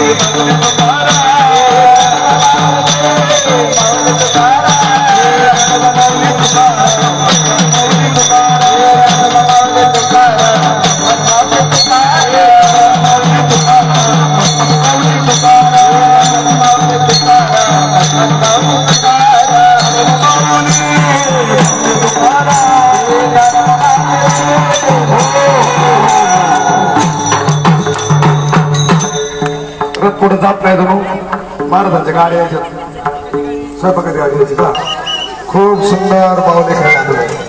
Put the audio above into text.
Música जगत कुठं जात नाही जणू. महाराजांच्या गाड्या यायच्यात. स्वयंपाकाची गाडी यायची. का खूप सुंदर पावले खेळायला